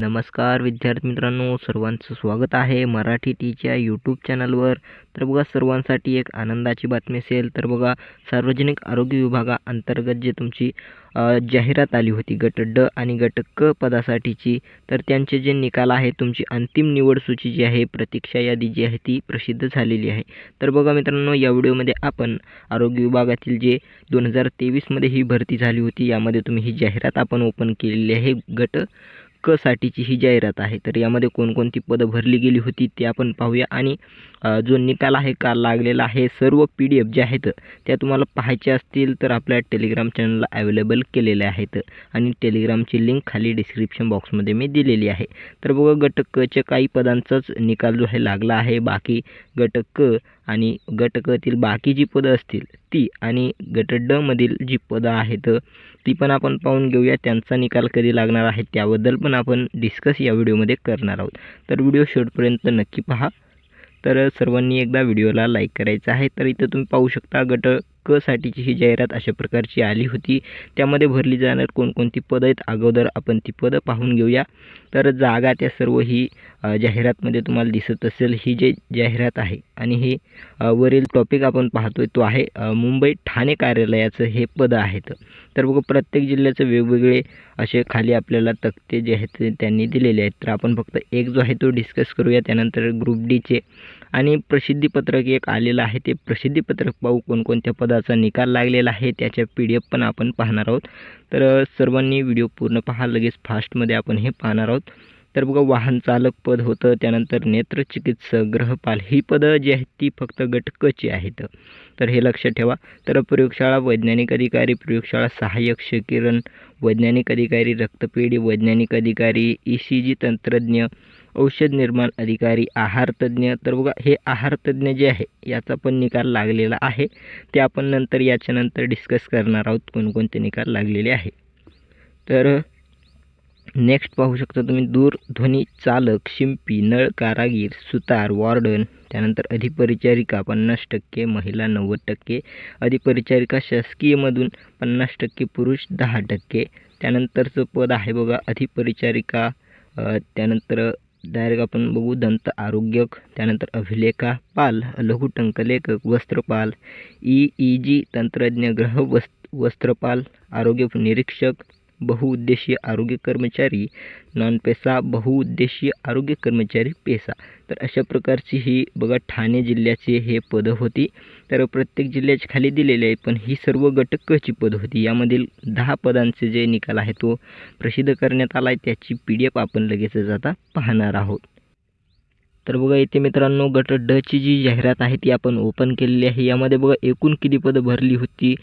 नमस्कार विद्यार्थी मित्रांनो सर्वांचं स्वागत आहे मराठी टीच्या यूट्यूब चॅनलवर तर बघा सर्वांसाठी एक आनंदाची बातमी असेल तर बघा सार्वजनिक आरोग्य विभागाअंतर्गत जे तुमची जाहिरात आली होती गट ड आणि गट क पदासाठीची तर त्यांचे जे निकाल आहे तुमची अंतिम निवड सूची जी आहे प्रतीक्षा यादी जी आहे ती प्रसिद्ध झालेली आहे. तर बघा मित्रांनो या व्हिडिओमध्ये आपण आरोग्य विभागातील जे दोन हजार तेवीसमध्ये ही भरती झाली होती यामध्ये तुम्ही ही जाहिरात आपण ओपन केलेली आहे गट साठीची ही जाहिरात आहे. तर यामध्ये कोणकोणती पदं भरली गेली होती ते आपण पाहूया. आणि जो निकाल आहे काल लागलेला आहे सर्व पी डी एफ जे आहेत त्या तुम्हाला पाहायच्या असतील तर आपल्या टेलिग्राम चॅनलला अवेलेबल केलेल्या आहेत. आणि टेलिग्रामची लिंक खाली डिस्क्रिप्शन बॉक्समध्ये मी दिलेली आहे. तर बघा गट कच्या काही पदांचाच निकाल जो आहे लागला आहे. बाकी गट क आणि गट कतील बाकी जी पदं असतील ती आणि गट ड मधील जी पदं आहेत ती पण आपण पाहून घेऊया. त्यांचा निकाल कधी लागणार आहे त्याबद्दल पण आपण डिस्कस या व्हिडिओमध्ये करणार आहोत. तर व्हिडिओ शेवटपर्यंत नक्की पहा. तर सर्वांनी एकदा व्हिडिओला लाईक करायचं आहे तर इथं तुम्ही पाहू शकता गट क साठीची ही जाहिरात अशा प्रकारची आली होती. त्यामध्ये भरली जाणार कोणकोणती पदं आहेत अगोदर आपण ती पदं पाहून घेऊया. तर जागा त्या सर्व ही जाहिरातमध्ये तुम्हाला दिसत असेल. ही जे जाहिरात आहे आणि हे वरील टॉपिक आपण पाहतोय तो आहे मुंबई ठाणे कार्यालयाचं हे पद आहेत. तर बघा प्रत्येक जिल्ह्याचं वेगवेगळे असे खाली आपल्याला तक्ते जे आहेत त्यांनी दिलेले आहेत. तर आपण फक्त एक जो आहे तो डिस्कस करूया. त्यानंतर ग्रुप डीचे आणि प्रसिद्धीपत्रक एक आलेलं आहे. ते प्रसिद्धीपत्रक पाहू कोणकोणत्या पदाचा निकाल लागलेला आहे त्याच्या पी डी एफ पण आपण पाहणार आहोत. तर सर्वांनी व्हिडिओ पूर्ण पहा लगेच फास्टमध्ये आपण हे पाहणार आहोत. तर बघा वाहन चालक पद होतं त्यानंतर नेत्रचिकित्सक ग्रहपाल ही पदं जी आहेत ती फक्त गटकची आहेत. तर हे लक्षात ठेवा. तर प्रयोगशाळा वैज्ञानिक अधिकारी प्रयोगशाळा सहाय्यक शिकिरण वैज्ञानिक अधिकारी रक्तपेढी वैज्ञानिक अधिकारी ई सी जी तंत्रज्ञ औषध निर्माण अधिकारी आहारतज्ज्ञ तर बघा हे आहारतज्ज्ञ जे आहे याचा पण निकाल लागलेला आहे. ते आपण नंतर याच्यानंतर डिस्कस करणार आहोत कोणकोणते निकाल लागलेले आहे. तर नेक्स्ट पाहू शकता तुम्ही दूरध्वनी चालक शिंपी नळ कारागीर सुतार वॉर्डन त्यानंतर अधिपरिचारिका पन्नास टक्के महिला नव्वद टक्के अधिपरिचारिका शासकीयमधून पन्नास टक्के पुरुष दहा टक्के. त्यानंतरचं पद आहे बघा अधिपरिचारिका त्यानंतर डायरेक्ट आपण बघू दंत आरोग्यक त्यानंतर अभिलेखा पाल लघुटंकलेखक वस्त्रपाल ई ई जी तंत्रज्ञ ग्रह वस् वस्त्रपाल आरोग्य निरीक्षक बहुउद्देशीय आरोग्य कर्मचारी नॉन पेसा बहुउद्देशीय आरोग्य कर्मचारी पेसा. तर अशा प्रकारची ही बघा ठाणे जिल्ह्याची हे पदं होती. तर प्रत्येक जिल्ह्याची खाली दिलेली आहे पण ही सर्व घटकची पदं होती. यामधील दहा पदांचे जे निकाल आहे तो प्रसिद्ध करण्यात आला आहे त्याची पी डी एफ आपण लगेचच आता पाहणार आहोत. तर बघा इथे मित्रांनो गट डची जी जाहिरात आहे ती आपण ओपन केलेली आहे. यामध्ये बघा एकूण किती पदं भरली होती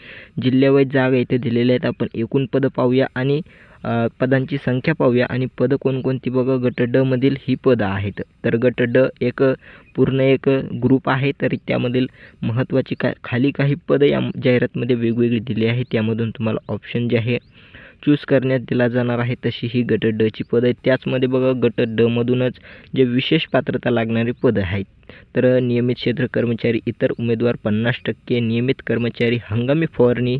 जिल्ह्यावाईज जागा इथे दिलेल्या आहेत. आपण एकूण पदं पाहूया आणि पदांची संख्या पाहूया. आणि पदं कोणकोणती बघा गट ड मधील ही पदं आहेत. तर गट ड एक पूर्ण एक ग्रुप आहे. तर त्यामधील महत्त्वाची का खाली काही पदं या जाहिरातमध्ये वेगवेगळी दिली आहेत. त्यामधून तुम्हाला ऑप्शन जे आहे चूज करण्यात दिला जाणार आहे तशी ही गट डची पदं आहेत. त्याचमध्ये बघा गट डमधूनच जे विशेष पात्रता लागणारी पदं आहेत. तर नियमित क्षेत्र कर्मचारी इतर उमेदवार पन्नास टक्के नियमित कर्मचारी हंगामी फवारणी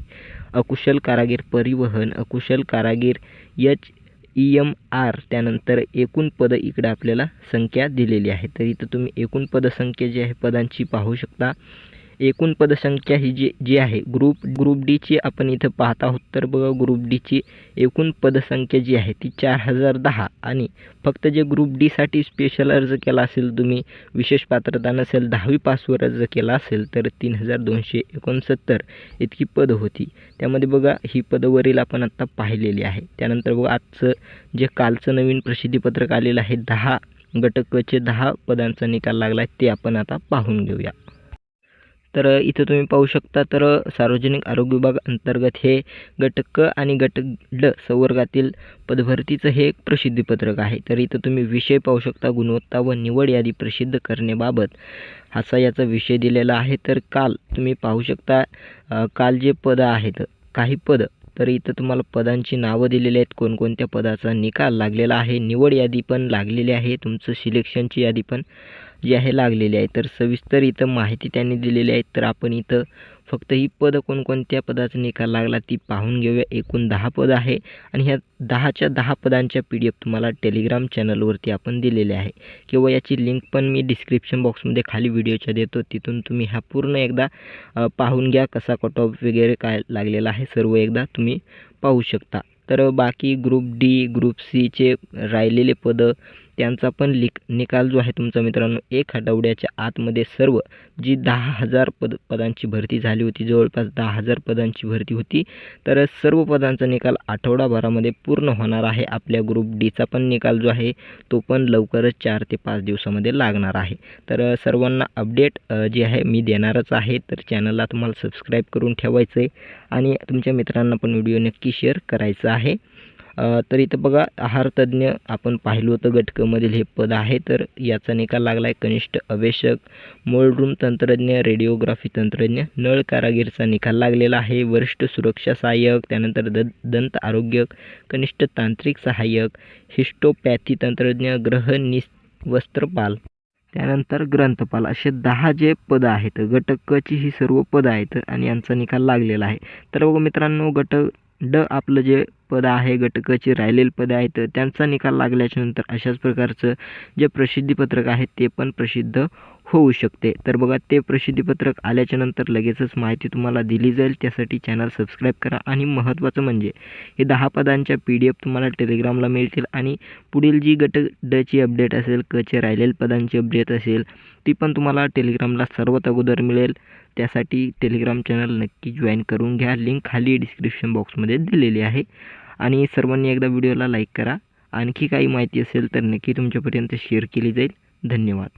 अकुशल कारागीर परिवहन अकुशल कारागीर एच ई एम आर त्यानंतर एकूण पदं इकडे आपल्याला संख्या दिलेली आहे. तर इथं तुम्ही एकूण पदसंख्या जी आहे पदांची पाहू शकता. एकूण पदसंख्या ही जी जी आहे ग्रुप ग्रुप डीची आपण इथं पाहत आहोत तर बघा ग्रुप डीची एकूण पदसंख्या जी आहे ती चार हजार दहा. आणि फक्त जे ग्रुप डीसाठी स्पेशल अर्ज केला असेल तुम्ही विशेष पात्रता नसेल दहावी पासवर अर्ज केला असेल तर तीन हजार दोनशे एकोणसत्तर इतकी पदं होती. त्यामध्ये बघा ही पदं वरील आपण आत्ता पाहिलेली आहे. त्यानंतर बघा आजचं जे कालचं नवीन प्रसिद्धीपत्रक आलेलं आहे दहा गटकचे दहा पदांचा निकाल लागला आहे ते आपण आता पाहून घेऊया. तर इथं तुम्ही पाहू शकता तर सार्वजनिक आरोग्य विभाग अंतर्गत हे गट क आणि गट ड संवर्गातील पदभरतीचं हे एक प्रसिद्धीपत्रक आहे. तर इथं तुम्ही विषय पाहू शकता गुणवत्ता व निवड यादी प्रसिद्ध करण्याबाबत. असा याचा विषय दिलेला आहे. तर काल तुम्ही पाहू शकता काल जे पदं आहेत काही पदं तर इथं तुम्हाला पदांची नावं दिलेली आहेत. कोणकोणत्या पदाचा निकाल लागलेला आहे निवड यादी पण लागलेली आहे तुमचं सिलेक्शनची यादी पण जी आहे लागलेली आहे. तर सविस्तर इथं माहिती त्यांनी दिलेली आहे. तर आपण इथं फक्त ही पदं कोणकोणत्या पदाचा निकाल लागला ती पाहून घेऊया. एकूण दहा पद आहे. आणि ह्या दहाच्या दहा पदांच्या पी डी एफ तुम्हाला टेलिग्राम चॅनलवरती आपण दिलेले आहे. किंवा याची लिंक पण मी डिस्क्रिप्शन बॉक्समध्ये खाली व्हिडिओच्या देतो. तिथून तुम्ही ह्या पूर्ण एकदा पाहून घ्या कसा कट ऑफ वगैरे काय लागलेला आहे. सर्व एकदा तुम्ही पाहू शकता. तर बाकी ग्रुप डी ग्रुप सीचे राहिलेले पदं त्यांचा पण लिक निकाल जो आहे तुमचा मित्रांनो एक आठवड्याच्या आतमध्ये सर्व जी दहा हजार पद पदांची भरती झाली होती जवळपास दहा हजार पदांची भरती होती तर सर्व पदांचा निकाल आठवडाभरामध्ये पूर्ण होणार आहे. आपल्या ग्रुप डीचा पण निकाल जो आहे तो पण लवकरच चार ते पाच दिवसामध्ये लागणार आहे. तर सर्वांना अपडेट जे आहे मी देणारच आहे. तर चॅनलला तुम्हाला सबस्क्राईब करून ठेवायचं आहे आणि तुमच्या मित्रांना पण व्हिडिओ नक्की शेअर करायचा आहे. तर इथं बघा आहार तज्ज्ञ आपण पाहिलं होतं घटकामधील हे पद आहे तर याचा निकाल लागला आहे कनिष्ठ अवेशक मोलरूम तंत्रज्ञ रेडिओग्राफी तंत्रज्ञ नळ कारागीरचा निकाल लागलेला आहे वरिष्ठ सुरक्षा सहाय्यक त्यानंतर द दंत आरोग्य कनिष्ठ तांत्रिक सहाय्यक हिस्टोपॅथी तंत्रज्ञ ग्रह निस वस्त्रपाल त्यानंतर ग्रंथपाल असे दहा जे पदं आहेत घटकची ही सर्व पदं आहेत आणि यांचा निकाल लागलेला आहे. तर बघा मित्रांनो घटक ड आपलं जे पद आहे घटकाचे राहिलेले पद पदं आहेत त्यांचा निकाल लागल्याच्यानंतर अशाच प्रकारचं जे प्रसिद्धीपत्रक आहे ते पण प्रसिद्ध होऊ शकते. तर बघा ते प्रसिद्धीपत्रक आल्याच्यानंतर लगेचच माहिती तुम्हाला दिली जाईल. त्यासाठी चॅनल सबस्क्राईब करा. आणि महत्त्वाचं म्हणजे हे दहा पदांच्या पी डी एफ तुम्हाला टेलिग्रामला मिळतील. आणि पुढील जी गट डची अपडेट असेल कचे राहिलेल्या पदांची अपडेट असेल ती पण तुम्हाला टेलिग्रामला सर्वात अगोदर मिळेल. त्यासाठी टेलिग्राम चॅनल नक्की जॉईन करून घ्या. लिंक खाली डिस्क्रिप्शन बॉक्समध्ये दिलेली आहे. आणि सर्वांनी एकदा व्हिडिओला लाईक करा. आणखी काही माहिती असेल तर नक्की तुमच्यापर्यंत शेअर केली जाईल. धन्यवाद.